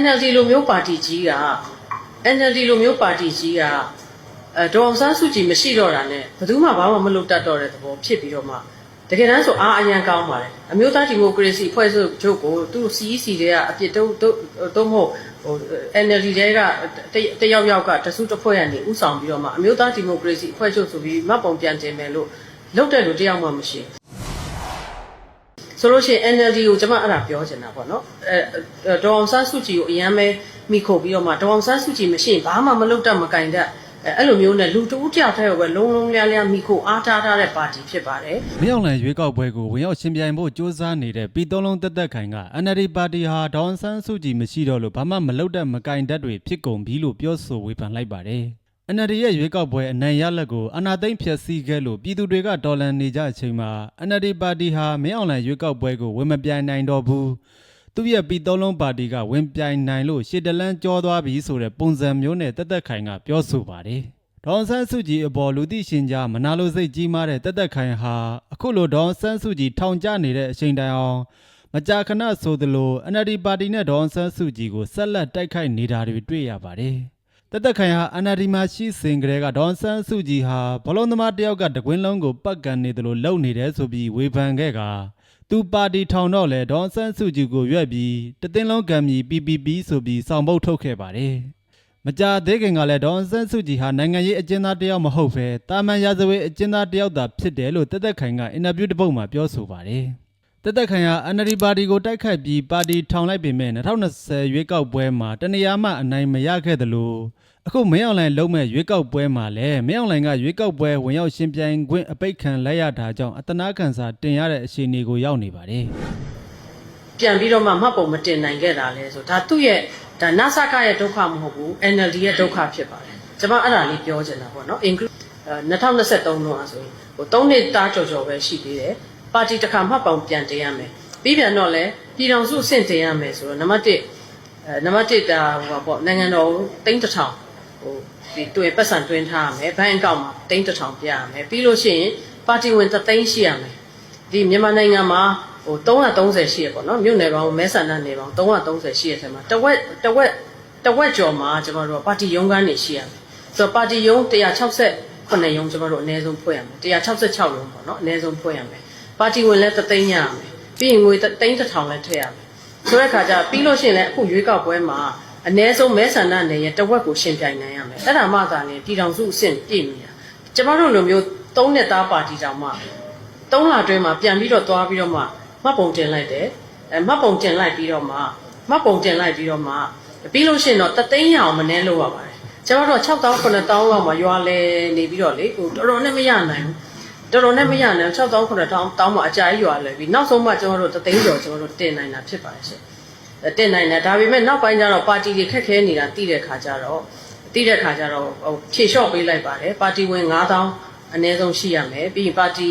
NLD လိုမျိုးပါတီကြီးက NLD လိုမျိုးပါတီကြီးကအဲဒေါအောင်ဆန်းစုကြည်မရှိတော့တာနဲ့ဘယ်သူမှဘာမှမလုပ်တတ်တော့တဲ့သဘောဖြစ်ပြီးတော့မှတကယ်တမ်းဆိုအားအရန်ကောင်းပါတယ်အမျိုးသားဒီမိုကရေစီဖွဲ့စုချုပ်ကိုသူ CEC တွေကအပြစ်တုံးတုံးတုံးမဟုတ်ဟို NLD တွေကတယောက်ယောက်ကတစုတစ်ဖွဲ့ရနေဥဆောင်ပြီးတော့မှအမျိုးသားဒီမိုကရေစီအဖွဲ့ချုပ်ဆိုပြီးမှတ်ပုံပြန်တင်မယ်လို့လုပ်တဲ့လူတယောက်မှမရှိဘူး ဆိုလို့ရှိရင် NLD ကိုကျွန်မအဲ့ဒါပြောချင်တာပေါ့နော်အဲအဲဒေါအောင်ဆန်းစုကြည်ကိုအရန်ပဲမိခုပြီးတော့မှဒေါအောင်ဆန်းစုကြည်မရှိရင်ဘာမှမလုပ်တတ်မကင်တတ်အဲအဲ့လိုမျိုးနဲ့လူတူးတယောက်တည်းကိုပဲလုံးလုံးလျားလျားမိခုအားထားထားတဲ့ပါတီဖြစ်ပါတယ်မင်းအောင်လှိုင်ရွေးကောက်ပွဲကိုဝင်ရောက်ရှင်ပြိုင်ဖို့စ조사နေတဲ့ပြည်သုံးလုံးတက်တက်ခိုင်က NLD ပါတီဟာဒေါန်ဆန်းစုကြည်မရှိတော့လို့ဘာမှမလုပ်တတ်မကင်တတ်တွေဖြစ်ကုန်ပြီလို့ပြောဆိုဝေဖန်လိုက်ပါတယ်။ NLD ရဲ့ရွေးကောက်ပွဲအနိုင်ရလက်ကိုအနာသိမ့်ဖျက်ဆီးခဲ့လို့ပြည်သူတွေကတော်လန်နေကြအချိန်မှာ NLD ပါတီဟာမင်းအောင်လှိုင်ရွေးကောက်ပွဲကိုဝင်မပြိုင်နိုင်တော့ဘူး။သူ့ရဲ့ပြည်သုံးလုံးပါတီကဝင်ပြိုင်နိုင်လို့ရှစ်တလန်းကြောသွားပြီဆိုတဲ့ပုံစံမျိုးနဲ့တက်တက်ခိုင်ကပြောဆိုပါတယ်။ဒေါန်ဆန်းစုကြည်အပေါ်လူသိရှင်ကြားမနာလိုစိတ်ကြီးမားတဲ့တက်တက်ခိုင်ဟာအခုလိုဒေါန်ဆန်းစုကြည်ထောင်ကျနေတဲ့အချိန်တိုင်အောင်မကြာခဏဆိုသလို NLD ပါတီနဲ့ဒေါန်ဆန်းစုကြည်ကိုဆက်လက်တိုက်ခိုက်နေတာတွေတွေ့ရပါတယ်။ တက်တက်ခိုင်ဟာ NLD မှာရှိစဉ်ကတည်းကဒေါန်ဆန်းစုကြည်ဟာဘလုံးသမားတစ်ယောက်ကတကွင်းလုံးကိုပတ်ကန်နေတယ်လို့လုပ်နေတယ်ဆိုပြီးဝေဖန်ခဲ့ကသူပါတီထောင်တော့လေဒေါန်ဆန်းစုကြည်ကိုရွက်ပြီးတသိန်းလုံးကံမီ PPP ဆိုပြီးစောင်ပုတ်ထုတ်ခဲ့ပါတယ်။မကြာသေးခင်ကလည်းဒေါန်ဆန်းစုကြည်ဟာနိုင်ငံရေးအကျဉ်းသားတစ်ယောက်မဟုတ်ဘဲတာမန်ရာဇဝတ်အကျဉ်းသားတစ်ယောက်သာဖြစ်တယ်လို့တက်တက်ခိုင်ကအင်တာဗျူးတစ်ပုဒ်မှာပြောဆိုပါတယ်။ တက်တက်ခိုင်ဟာ NLD ပါတီကိုတိုက်ခိုက်ပြီးပါတီထောင်လိုက်ပေမဲ့2020ရွေးကောက်ပွဲမှာတနေရာမှအနိုင်မရခဲ့သလိုအခုမင်းအောင်လှိုင်လုံးမဲ့ရွေးကောက်ပွဲမှာလည်းမင်းအောင်လှိုင်ကရွေးကောက်ပွဲဝင်ရောက်ရှင်ပြိုင်ခွင့်အပိတ်ခံလိုက်ရတာကြောင့်အတနာခံစာတင်ရတဲ့အခြေအနေကိုရောက်နေပါတယ်။ပြန်ပြီးတော့မှမှတ်ပုံမတင်နိုင်ခဲ့တာလဲဆိုဒါသူ့ရဲ့ဒါနာဆာကရဲ့ဒုက္ခမဟုတ်ဘူး NLD ရဲ့ဒုက္ခဖြစ်ပါတယ်ကျွန်မအဲ့ဒါလေးပြောချင်တာပေါ့နော် include 2023တုန်းကဆိုရင်ဟို3နှစ်တားကြော်ကြော်ပဲရှိသေးတယ် ပါတီတစ်ခါမှတ်ပုံပြန်တင်ရမယ်ပြီးပြန်တော့လဲပြည်တော်စုအဆင့်တင်ရမယ်ဆိုတော့နံပါတ်1အဲနံပါတ်1ဒါဟိုပါပေါ့နိုင်ငံတော်တိန်းတစ်ထောင်ဟိုဒီတွင်ပတ်စံတွင်းထားရမယ်ဘဏ်အကောင့်မှာတိန်းတစ်ထောင်ပြရမယ်ပြီးလို့ရှိရင်ပါတီဝင်သသိန်းရှိရမယ်ဒီမြန်မာနိုင်ငံမှာဟို330ရှိရပေါ့နော်မြို့နယ်ပေါင်းမဲဆန္ဒနယ်ပေါင်း330ရှိရတဲ့မှာတဝက်တဝက်တဝက်ကျော်မှာကျွန်တော်တို့ကပါတီရုံးခန်းနေရှိရမယ်ဆိုတော့ပါတီရုံး168ရုံးကျွန်တော်တို့အနည်းဆုံးဖွဲ့ရမယ်166ရုံးပေါ့နော်အနည်းဆုံးဖွဲ့ရမယ် ပါတီဝင်လည်းသသိန်းရရမယ်ပြီးရင်ငွေသိန်းတစ်ထောင်လည်းထည့်ရမယ်ဆိုတဲ့အခါကျပြီးလို့ရှိရင်လည်းအခုရွေးကောက်ပွဲမှာအနည်းဆုံးမဲဆန္ဒနယ်ရဲ့တဝက်ကိုရှင်ပြိုင်နိုင်ရမယ်အဲ့ဒါမှသာလေပြည်ထောင်စုအဆင့်ပြည့်နေတာကျွန်တော်တို့လိုမျိုးသုံးနှစ်သားပါတီတောင်မှသုံးလအတွင်းမှာပြန်ပြီးတော့သွားပြီးတော့မှမှတ်ပုံတင်လိုက်တယ်အဲမှတ်ပုံတင်လိုက်ပြီးတော့မှမှတ်ပုံတင်လိုက်ပြီးတော့မှပြီးလို့ရှိရင်တော့တသိန်းရအောင်မနှဲလို့ရပါတယ်ကျွန်တော်တို့6000 9000လောက်မှာရွာလဲနေပြီးတော့လေဟိုတော်တော်နဲ့မရနိုင်ဘူး တော်တော်နဲ့မရနိုင်6000 9000တောင်းမှအကြာကြီးရွာလဲပြီးနောက်ဆုံးမှကျွန်တော်တို့တသိန်းကျော်ကျွန်တော်တို့တင်နိုင်တာဖြစ်ပါတယ်ရှင်တင်နိုင်တယ်ဒါပေမဲ့နောက်ပိုင်းကျတော့ပါတီတွေခက်ခဲနေတာသိတဲ့ခါကျတော့သိတဲ့ခါကျတော့ဟိုဖြေလျှော့ပေးလိုက်ပါတယ်ပါတီဝင်9000အနည်းဆုံးရှိရမယ်ပြီးရင်ပါတီ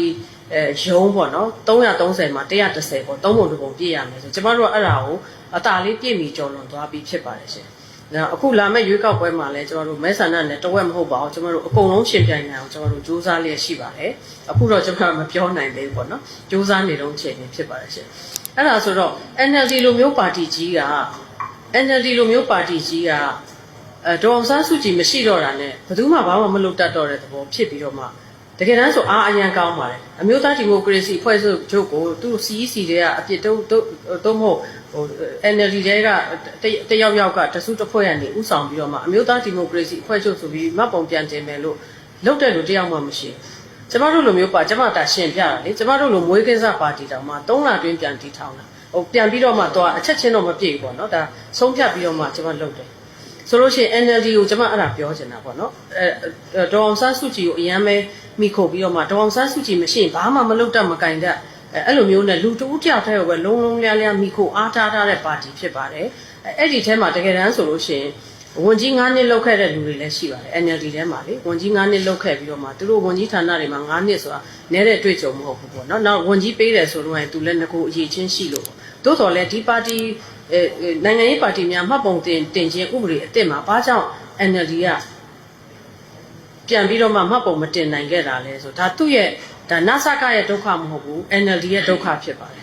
အဲရုံးပေါ့နော်330မှာ130ပေါ့သုံးပုံတစ်ပုံပြည့်ရမယ်ဆိုကျမတို့ကအဲ့ဒါကိုအตาလေးပြည့်မီကျော်လွန်သွားပြီးဖြစ်ပါတယ်ရှင်။ ဒါအခုလာမယ့်ရွေးကောက်ပွဲမှာလည်းကျမတို့မဲဆန္ဒနဲ့တဝက်မဟုတ်ပါဘူးကျမတို့အကုန်လုံးရှင်ပြိုင်နိုင်အောင်ကျမတို့စူးစမ်းလျက်ရှိပါတယ်။အခုတော့ကျမတို့မပြောနိုင်သေးဘူးပေါ့နော်။စူးစမ်းနေတော့ချိန်နေဖြစ်ပါတယ်ရှင်။အဲ့ဒါဆိုတော့ NLD လိုမျိုးပါတီကြီးက NLD လိုမျိုးပါတီကြီးကအဲဒေါအောင်ဆန်းစုကြည်မရှိတော့တာနဲ့ဘယ်သူမှဘာမှမလုပ်တတ်တော့တဲ့သဘောဖြစ်ပြီးတော့မှ တကယ်တမ်းဆိုအားအရန်ကောင်းပါတယ်အမျိုးသားဒီမိုကရေစီဖွဲ့စုချုပ်ကိုသူ CEC တွေကအပြစ်တုံးတုံးမဟုတ်ဟို NLD တွေကတယောက်ယောက်ကတစုတစ်ဖွဲ့ရနေဥဆောင်ပြီးတော့မှအမျိုးသားဒီမိုကရေစီအဖွဲ့ချုပ်ဆိုပြီးမှတ်ပုံပြန်တင်မယ်လို့လုပ်တဲ့လူတယောက်မှမရှိဘူးကျမတို့လိုမျိုးပါကျမတာရှင်ပြတာလေကျမတို့လိုမွေးကင်းစားပါတီတောင်မှ3လတွင်းပြန်တည်ထောင်တာဟိုပြန်ပြီးတော့မှတော့အချက်ချင်းတော့မပြေဘူးပေါ့နော်ဒါဆုံးဖြတ်ပြီးတော့မှကျမလုပ်တယ် ဆိုလို့ရှိရင် NLD ကိုကျမအဲ့ဒါပြောချင်တာပေါ့နော်အဲဒေါအောင်ဆန်းစုကြည်ကိုအရန်ပဲမိခုပြီးတော့မှဒေါအောင်ဆန်းစုကြည်မရှိရင်ဘာမှမလုပ်တတ်မကင်တတ်အဲအဲ့လိုမျိုးနဲ့လူတူးတယောက်တည်းကိုပဲလုံးလုံးလျားလျားမိခုအားထားထားတဲ့ပါတီဖြစ်ပါတယ်အဲအဲ့ဒီထဲမှာတကယ်တမ်းဆိုလို့ရှိရင်ဝန်ကြီး9နှစ်လောက်ခဲ့တဲ့လူတွေလည်းရှိပါတယ် NLD ထဲမှာလေဝန်ကြီး9နှစ်လောက်ခဲ့ပြီးတော့မှသူတို့ဝန်ကြီးဌာနတွေမှာ9နှစ်ဆိုတာနဲတဲ့တွေ့ကြုံမဟုတ်ဘူးပေါ့နော်နောက်ဝန်ကြီးပေးတယ်ဆိုတော့ရင်သူလည်းငကိုအရေးချင်းရှိလို့ပေါ့သို့တော်လည်းဒီပါတီအဲ နိုင်ငံရေးပါတီများမှတ်ပုံတင်တင်ခြင်းဥပဒေအစ်စ်မှာဘာကြောင့် NLD ကပြန်ပြီးတော့မှမှတ်ပုံမတင်နိုင်ခဲ့တာလဲဆိုဒါသူ့ရဲ့ဒါနာဆာကရဲ့ဒုက္ခမဟုတ်ဘူး NLD ရဲ့ဒုက္ခဖြစ်ပါတယ်